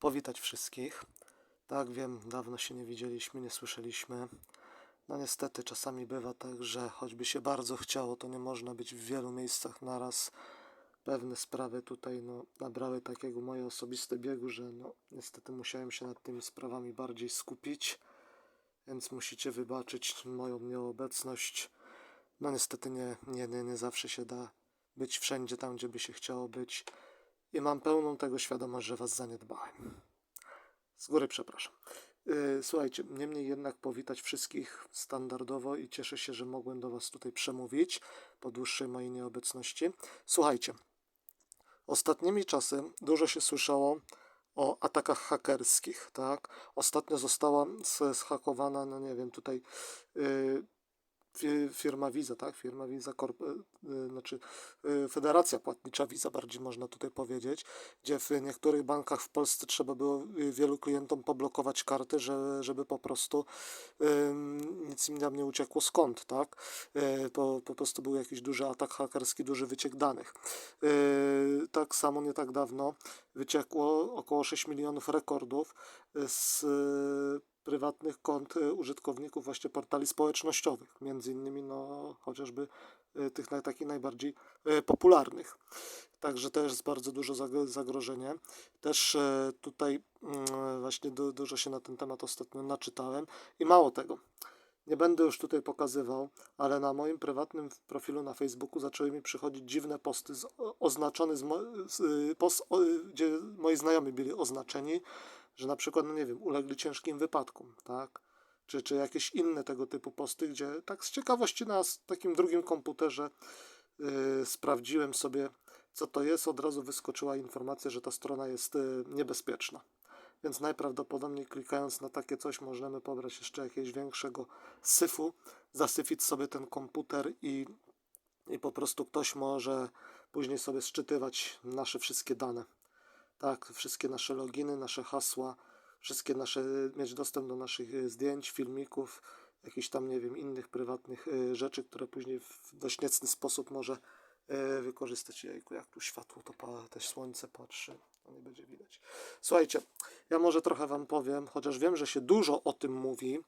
powitać wszystkich. Tak, wiem, dawno się nie widzieliśmy, nie słyszeliśmy. No niestety czasami bywa tak, że choćby się bardzo chciało, to nie można być w wielu miejscach naraz. Pewne sprawy tutaj no, nabrały takiego moje osobiste biegu, że no, niestety musiałem się nad tymi sprawami bardziej skupić, więc musicie wybaczyć moją nieobecność. No niestety nie, nie, nie, nie zawsze się da być wszędzie tam, gdzie by się chciało być i mam pełną tego świadomość, że was zaniedbałem. Z góry przepraszam. Yy, Słuchajcie, niemniej jednak powitać wszystkich standardowo i cieszę się, że mogłem do Was tutaj przemówić po dłuższej mojej nieobecności. Słuchajcie, ostatnimi czasy dużo się słyszało o atakach hakerskich, tak? Ostatnio została zhakowana, no nie wiem, tutaj yy, firma Visa, tak? Firma Visa, korp, y, znaczy y, Federacja Płatnicza Visa, bardziej można tutaj powiedzieć, gdzie w niektórych bankach w Polsce trzeba było wielu klientom poblokować karty, że, żeby po prostu nic im tam nie uciekło skąd, tak? Po, po prostu był jakiś duży atak hakerski, duży wyciek danych. Tak samo nie tak dawno wyciekło około 6 milionów rekordów z prywatnych kont y, użytkowników właśnie portali społecznościowych, między innymi no chociażby y, tych naj, takich najbardziej y, popularnych. Także to jest bardzo zag- zagrożenie. Też e, tutaj mm, właśnie du, dużo się na ten temat ostatnio naczytałem i mało tego. Nie będę już tutaj pokazywał, ale na moim prywatnym profilu na Facebooku zaczęły mi przychodzić dziwne posty z, oznaczone, z, z, y, post, o, gdzie moi znajomi byli oznaczeni, że na przykład, no nie wiem, ulegli ciężkim wypadkom, tak? Czy, czy jakieś inne tego typu posty, gdzie tak z ciekawości na takim drugim komputerze y, sprawdziłem sobie, co to jest. Od razu wyskoczyła informacja, że ta strona jest y, niebezpieczna. Więc najprawdopodobniej klikając na takie coś możemy pobrać jeszcze jakiegoś większego syfu, zasyfić sobie ten komputer i, i po prostu ktoś może później sobie szczytywać nasze wszystkie dane. Tak, wszystkie nasze loginy, nasze hasła, wszystkie nasze, mieć dostęp do naszych y, zdjęć, filmików, jakichś tam, nie wiem, innych prywatnych y, rzeczy, które później w dość niecny sposób może y, wykorzystać. Jejku, jak tu światło, to pa, też słońce patrzy, to nie będzie widać. Słuchajcie, ja może trochę Wam powiem, chociaż wiem, że się dużo o tym mówi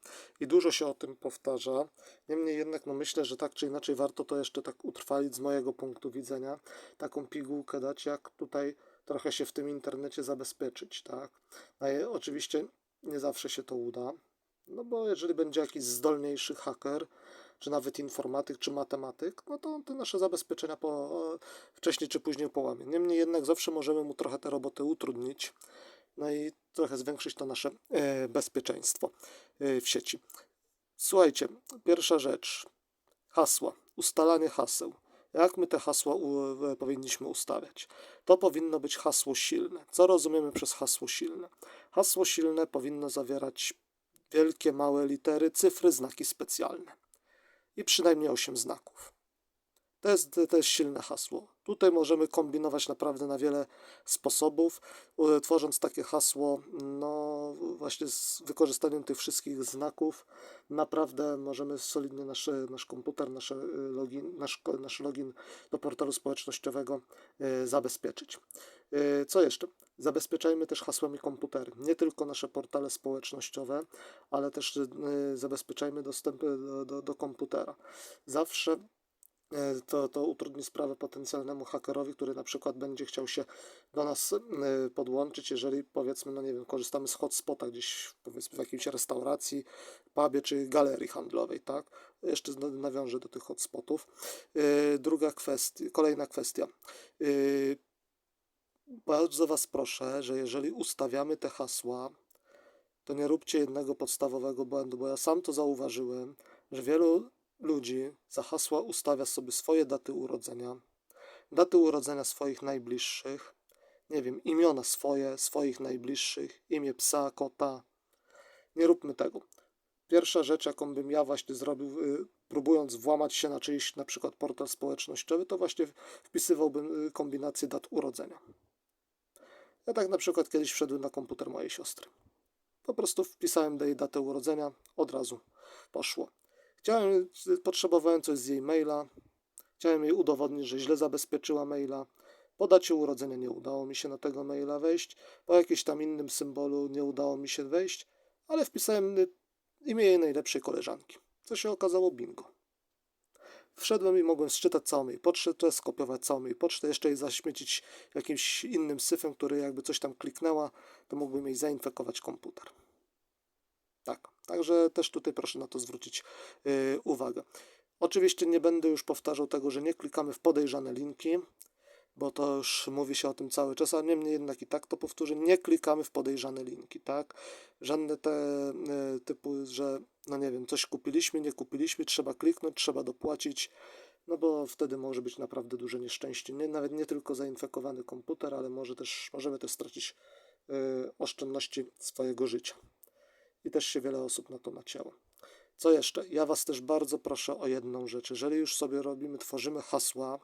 i dużo się o tym powtarza. Niemniej jednak, no myślę, że tak czy inaczej warto to jeszcze tak utrwalić z mojego punktu widzenia. Taką pigułkę dać, jak tutaj trochę się w tym internecie zabezpieczyć, tak? No i oczywiście nie zawsze się to uda, no bo jeżeli będzie jakiś zdolniejszy haker, czy nawet informatyk, czy matematyk, no to te nasze zabezpieczenia po, wcześniej czy później połamie. Niemniej jednak zawsze możemy mu trochę te roboty utrudnić, no i trochę zwiększyć to nasze e, bezpieczeństwo e, w sieci. Słuchajcie, pierwsza rzecz, hasła, ustalanie haseł. Jak my te hasła u, powinniśmy ustawiać? To powinno być hasło silne. Co rozumiemy przez hasło silne? Hasło silne powinno zawierać wielkie, małe litery, cyfry, znaki specjalne i przynajmniej 8 znaków. To jest, to jest silne hasło. Tutaj możemy kombinować naprawdę na wiele sposobów, e, tworząc takie hasło, no właśnie z wykorzystaniem tych wszystkich znaków, naprawdę możemy solidnie nasz, nasz komputer, nasze e, login, nasz, nasz login do portalu społecznościowego e, zabezpieczyć. Co jeszcze? Zabezpieczajmy też hasłami komputery. Nie tylko nasze portale społecznościowe, ale też zabezpieczajmy dostęp do, do, do komputera. Zawsze to, to utrudni sprawę potencjalnemu hakerowi, który na przykład będzie chciał się do nas e, podłączyć, jeżeli powiedzmy, no nie wiem, korzystamy z hotspota gdzieś powiedzmy w jakiejś restauracji, pubie czy galerii handlowej, tak? Jeszcze nawiążę do tych hotspotów. E, Druga kwestia, kolejna kwestia. E, Bardzo Was proszę, że jeżeli ustawiamy te hasła, to nie róbcie jednego podstawowego błędu, bo ja sam to zauważyłem, że wielu ludzi za hasła ustawia sobie swoje daty urodzenia, daty urodzenia swoich najbliższych, nie wiem, imiona swoje, swoich najbliższych, imię psa, kota. Nie róbmy tego. Pierwsza rzecz, jaką bym ja właśnie zrobił, y, próbując włamać się na czyjś na przykład portal społecznościowy, to właśnie wpisywałbym y, kombinację dat urodzenia. Ja tak na przykład kiedyś wszedłem na komputer mojej siostry. Po prostu wpisałem jej datę urodzenia, od razu poszło. Chciałem, potrzebowałem coś z jej maila, chciałem jej udowodnić, że źle zabezpieczyła maila, Po dacie urodzenia nie udało mi się na tego maila wejść, po jakimś tam innym symbolu nie udało mi się wejść, ale wpisałem imię jej najlepszej koleżanki. Co się okazało bingo. Wszedłem i mogłem sczytać całą jej pocztę, skopiować całą jej pocztę, jeszcze jej zaśmiecić jakimś innym syfem, który jakby coś tam kliknęła, to mógłbym jej zainfekować komputer. Tak, także też tutaj proszę na to zwrócić yy, uwagę. Oczywiście nie będę już powtarzał tego, że nie klikamy w podejrzane linki, bo to już mówi się o tym cały czas, a niemniej jednak i tak to powtórzę, nie klikamy w podejrzane linki, tak? Żadne te y, typu, że no nie wiem, coś kupiliśmy, nie kupiliśmy, trzeba kliknąć, trzeba dopłacić, no bo wtedy może być naprawdę duże nieszczęście. Nie, nawet nie tylko zainfekowany komputer, ale może też, możemy też stracić y, oszczędności swojego życia. I też się wiele osób na to nacięło. Co jeszcze? Ja Was też bardzo proszę o jedną rzecz. Jeżeli już sobie robimy, tworzymy hasła,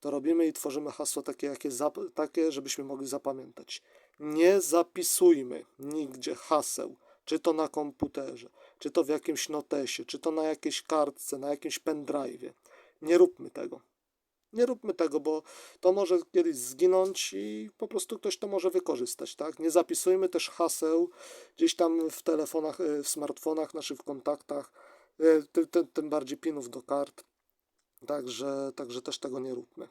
to robimy i tworzymy hasła takie, jakie takie, żebyśmy mogli zapamiętać. Nie zapisujmy nigdzie haseł, czy to na komputerze, czy to w jakimś notesie, czy to na jakiejś kartce, na jakimś pendrive'ie. Nie róbmy tego. Nie róbmy tego, bo to może kiedyś zginąć i po prostu ktoś to może wykorzystać, tak? Nie zapisujmy też haseł gdzieś tam w telefonach, e, w smartfonach, naszych kontaktach, e, tym, tym, tym bardziej pinów do kart. Także, także też tego nie róbmy.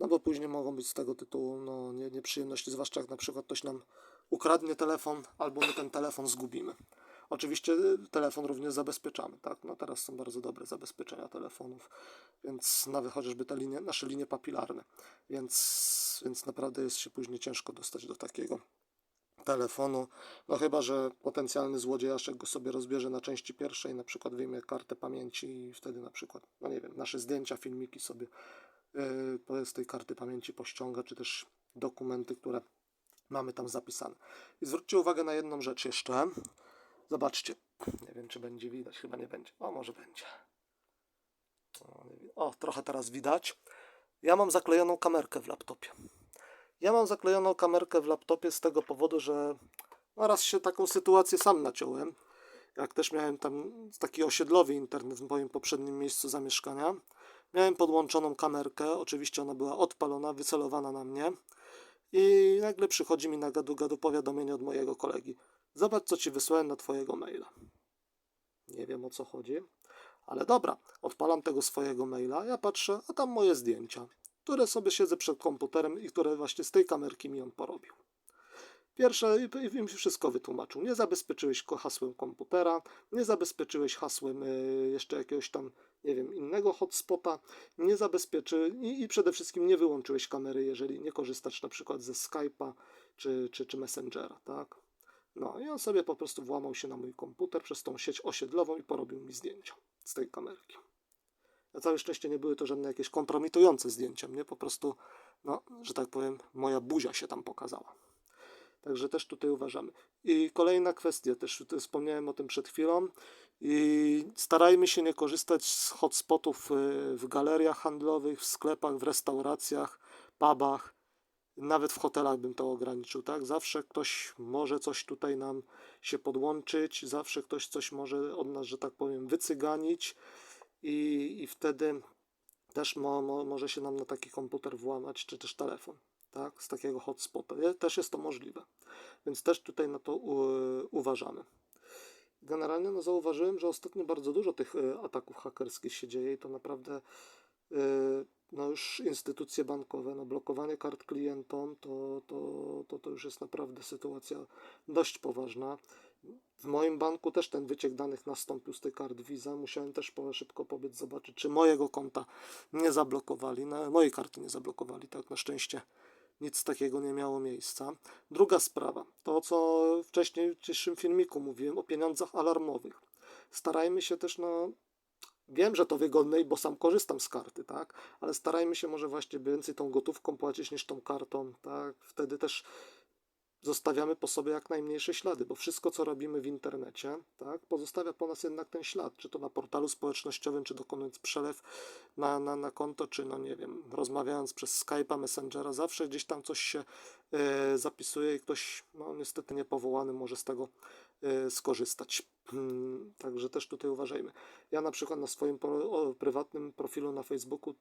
No bo później mogą być z tego tytułu no, nie, nieprzyjemności, zwłaszcza jak na przykład ktoś nam ukradnie telefon, albo my ten telefon zgubimy. Oczywiście y, telefon również zabezpieczamy, tak? No teraz są bardzo dobre zabezpieczenia telefonów, więc nawet chociażby te linie, nasze linie papilarne, więc, więc naprawdę jest się później ciężko dostać do takiego telefonu, no chyba, że potencjalny złodziejaszek go sobie rozbierze na części pierwszej, na przykład wyjmie kartę pamięci i wtedy na przykład, no nie wiem, nasze zdjęcia, filmiki sobie yy, z tej karty pamięci pościąga, czy też dokumenty, które mamy tam zapisane. I zwróćcie uwagę na jedną rzecz jeszcze. Zobaczcie. Nie wiem, czy będzie widać, chyba nie będzie. O, może będzie. O, trochę teraz widać. Ja mam zaklejoną kamerkę w laptopie. Ja mam zaklejoną kamerkę w laptopie z tego powodu, że no raz się taką sytuację sam naciąłem. Jak też miałem tam taki osiedlowy internet w moim poprzednim miejscu zamieszkania. Miałem podłączoną kamerkę, oczywiście ona była odpalona, wycelowana na mnie. I nagle przychodzi mi na gadu gadu powiadomienie od mojego kolegi. Zobacz, co ci wysłałem na twojego maila. Nie wiem o co chodzi, ale dobra, odpalam tego swojego maila, ja patrzę, a tam moje zdjęcia, które sobie siedzę przed komputerem i które właśnie z tej kamerki mi on porobił. Pierwsze, i- mi wszystko wytłumaczył. Nie zabezpieczyłeś hasłem komputera, nie zabezpieczyłeś hasłem y, jeszcze jakiegoś tam, nie wiem, innego hotspota, nie zabezpieczy i, i przede wszystkim nie wyłączyłeś kamery, jeżeli nie korzystasz na przykład ze Skype'a czy, czy, czy Messengera, tak? No i on sobie po prostu włamał się na mój komputer przez tą sieć osiedlową i porobił mi zdjęcia z tej kamerki. Na całe szczęście nie były to żadne jakieś kompromitujące zdjęcia mnie, po prostu, no, że tak powiem, moja buzia się tam pokazała. Także też tutaj uważamy. I kolejna kwestia, też wspomniałem o tym przed chwilą. I starajmy się nie korzystać z hotspotów y, w galeriach handlowych, w sklepach, w restauracjach, pubach. Nawet w hotelach bym to ograniczył, tak? Zawsze ktoś może coś tutaj nam się podłączyć, zawsze ktoś coś może od nas, że tak powiem, wycyganić i, i wtedy też mo, mo, może się nam na taki komputer włamać, czy też telefon, tak? Z takiego hotspota. Też jest to możliwe. Więc też tutaj na to u, uważamy. Generalnie no, zauważyłem, że ostatnio bardzo dużo tych y, ataków hakerskich się dzieje i to naprawdę no już instytucje bankowe, no blokowanie kart klientom, to, to, to, to już jest naprawdę sytuacja dość poważna. W moim banku też ten wyciek danych nastąpił z tej kart Visa. Musiałem też szybko pobiec zobaczyć, czy mojego konta nie zablokowali, na, mojej karty nie zablokowali. Tak, na szczęście nic takiego nie miało miejsca. Druga sprawa, to co wcześniej w dzisiejszym filmiku mówiłem o pieniądzach alarmowych. Starajmy się też, no, wiem, że to wygodne, bo sam korzystam z karty, tak, ale starajmy się może właśnie więcej tą gotówką płacić niż tą kartą, tak, wtedy też zostawiamy po sobie jak najmniejsze ślady, bo wszystko, co robimy w internecie, tak, pozostawia po nas jednak ten ślad, czy to na portalu społecznościowym, czy dokonując przelew na, na, na konto, czy no nie wiem, rozmawiając przez Skype'a, Messengera, zawsze gdzieś tam coś się e, zapisuje i ktoś, no niestety niepowołany może z tego e, skorzystać. Hmm, Także też tutaj uważajmy. Ja na przykład na swoim pro, o, prywatnym profilu na Facebooku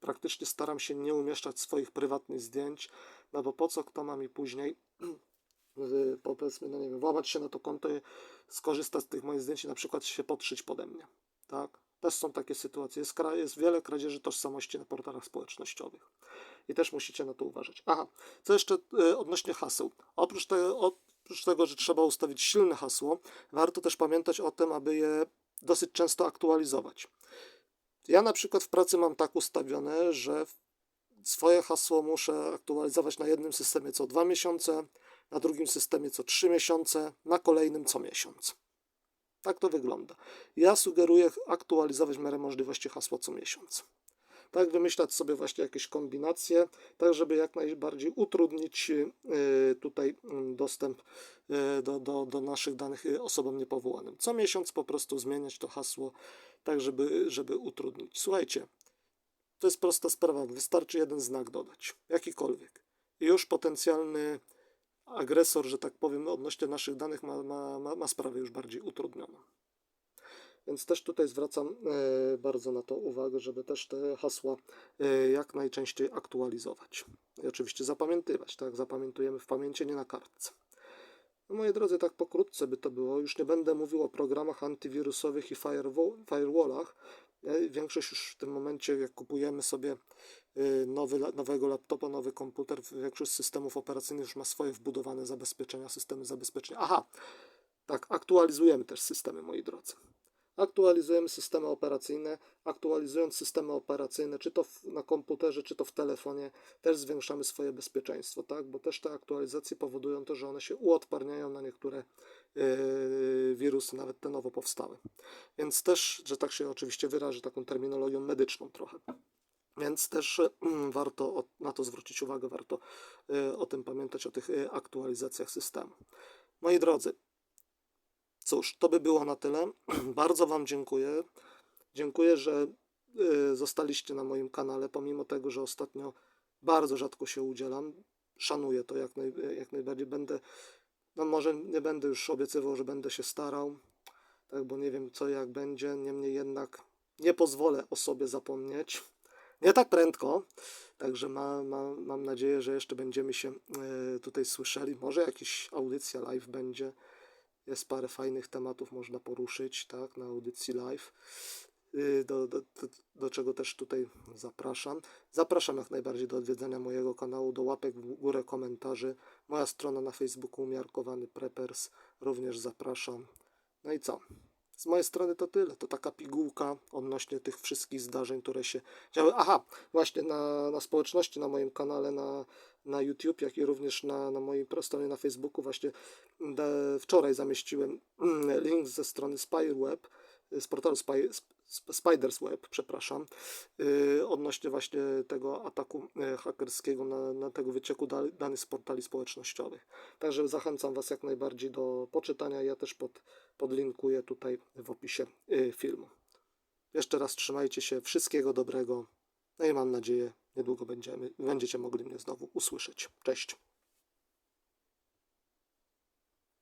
praktycznie staram się nie umieszczać swoich prywatnych zdjęć, no bo po co kto ma mi później y, powiedzmy, no nie wiem, włamać się na to konto i skorzystać z tych moich zdjęć i na przykład się podszyć pode mnie, tak? Też są takie sytuacje. Jest, jest wiele kradzieży tożsamości na portalach społecznościowych. I też musicie na to uważać. Aha, co jeszcze y, odnośnie haseł. Oprócz, oprócz tego, że trzeba ustawić silne hasło, warto też pamiętać o tym, aby je dosyć często aktualizować. Ja na przykład w pracy mam tak ustawione, że swoje hasło muszę aktualizować na jednym systemie co dwa miesiące, na drugim systemie co trzy miesiące, na kolejnym co miesiąc. Tak to wygląda. Ja sugeruję aktualizować w miarę możliwości hasła co miesiąc. Tak, wymyślać sobie właśnie jakieś kombinacje, tak żeby jak najbardziej utrudnić y, tutaj mm, dostęp y, do, do, do naszych danych y, osobom niepowołanym. Co miesiąc po prostu zmieniać to hasło, tak żeby, żeby utrudnić. Słuchajcie, to jest prosta sprawa, wystarczy jeden znak dodać, jakikolwiek. I już potencjalny agresor, że tak powiem, odnośnie naszych danych ma, ma, ma, ma sprawę już bardziej utrudnioną. Więc też tutaj zwracam e, bardzo na to uwagę, żeby też te hasła e, jak najczęściej aktualizować. I oczywiście zapamiętywać, tak? Zapamiętujemy w pamięci, nie na kartce. No moi drodzy, tak pokrótce by to było. Już nie będę mówił o programach antywirusowych i firewall, firewallach. E, Większość już w tym momencie, jak kupujemy sobie e, nowy, nowego laptopa, nowy komputer, większość systemów operacyjnych już ma swoje wbudowane zabezpieczenia, systemy zabezpieczenia. Aha, tak, aktualizujemy też systemy, moi drodzy. Aktualizujemy systemy operacyjne. Aktualizując systemy operacyjne, czy to w, na komputerze, czy to w telefonie, też zwiększamy swoje bezpieczeństwo, tak? Bo też te aktualizacje powodują to, że one się uodparniają na niektóre yy, wirusy, nawet te nowo powstałe. Więc też, że tak się oczywiście wyrażę, taką terminologią medyczną trochę. Więc też mm, warto na to zwrócić uwagę, warto y, o tym pamiętać, o tych y, aktualizacjach systemu. Moi drodzy, Cóż, to by było na tyle. Bardzo Wam dziękuję. Dziękuję, że y, zostaliście na moim kanale, pomimo tego, że ostatnio bardzo rzadko się udzielam. Szanuję to jak, naj, jak najbardziej. Będę, no może nie będę już obiecywał, że będę się starał, tak, bo nie wiem co jak będzie. Niemniej jednak nie pozwolę o sobie zapomnieć. Nie tak prędko. Także ma, ma, mam nadzieję, że jeszcze będziemy się y, tutaj słyszeli. Może jakaś audycja live będzie. Jest parę fajnych tematów można poruszyć, tak, na audycji live, y, do, do, do, do czego też tutaj zapraszam. Zapraszam jak najbardziej do odwiedzenia mojego kanału, do łapek w górę, komentarzy. Moja strona na Facebooku Umiarkowany Preppers również zapraszam. No i co? Z mojej strony to tyle. To taka pigułka odnośnie tych wszystkich zdarzeń, które się działy. Aha, właśnie na, na społeczności, na moim kanale, na, na YouTube, jak i również na, na mojej stronie na Facebooku. Właśnie wczoraj zamieściłem mm, link ze strony Spyweb, z portalu Spy, Sp- Spiders Web, przepraszam, yy, odnośnie właśnie tego ataku yy, hakerskiego na, na tego wycieku da, danych z portali społecznościowych. Także zachęcam Was jak najbardziej do poczytania. Ja też pod, podlinkuję tutaj w opisie yy, filmu. Jeszcze raz trzymajcie się, wszystkiego dobrego. No i mam nadzieję, niedługo będziemy, będziecie mogli mnie znowu usłyszeć. Cześć.